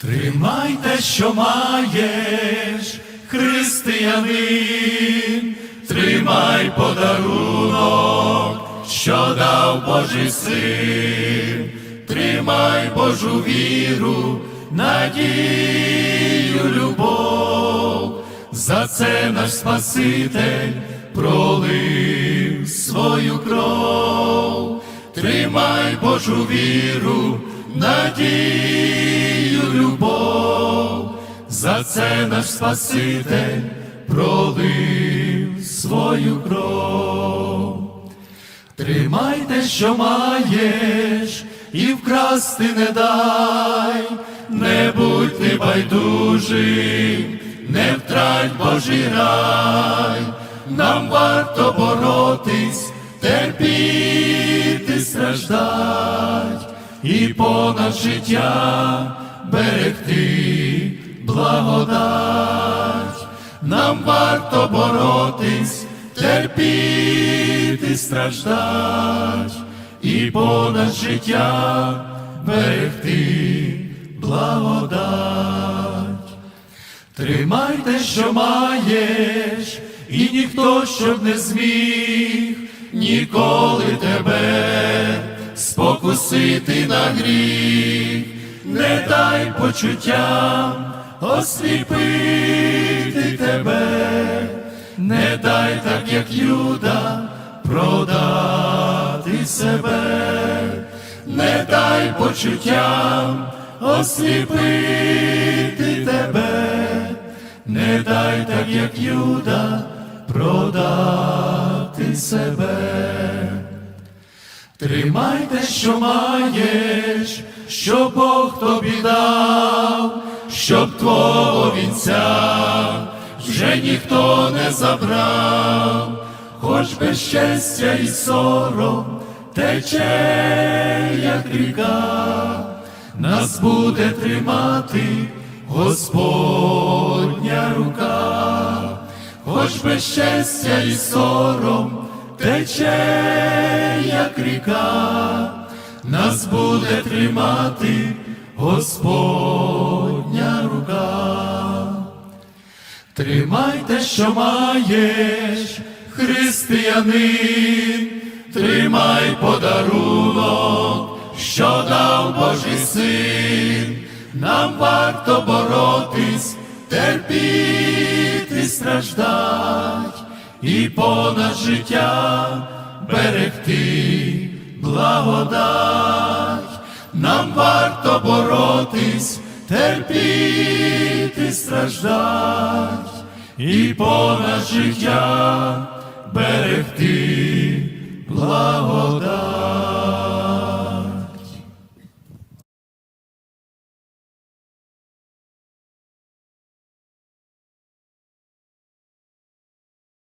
Тримай те, що маєш, християнин, тримай подарунок, що дав Божий син, тримай Божу віру, надію, любов, за це наш Спаситель пролив свою кров, тримай Божу віру, надію, любов, за це наш Спаситель пролив свою кров. Тримай те, що маєш, і вкрасти не дай, не будь небайдужим, не втрать Божий рай, нам варто боротись, терпіти, страждать, і понад життя берегти благодать, нам варто боротись, терпіти, страждать, і понад життя берегти благодать. Тримай те, що маєш, і ніхто щоб не зміг ніколи тебе спокусити на гріх, не дай почуттям осліпити тебе, не дай так, як Юда, продати себе, не дай почуттям осліпити тебе, не дай так, як Юда, продати себе. Тримай те, що маєш, що Бог тобі дав, щоб твого вінця вже ніхто не забрав, хоч без щастя і сором тече, як ріка, нас буде тримати Господня рука, хоч без щастя і сором тече, як ріка, нас буде тримати Господня рука. Тримай те, що маєш, християнин, тримай подарунок, що дав Божий син, нам варто боротись, терпіти, страждать, і понад життя берегти благодать, нам варто боротись, терпіти, страждать, і понад життя берегти.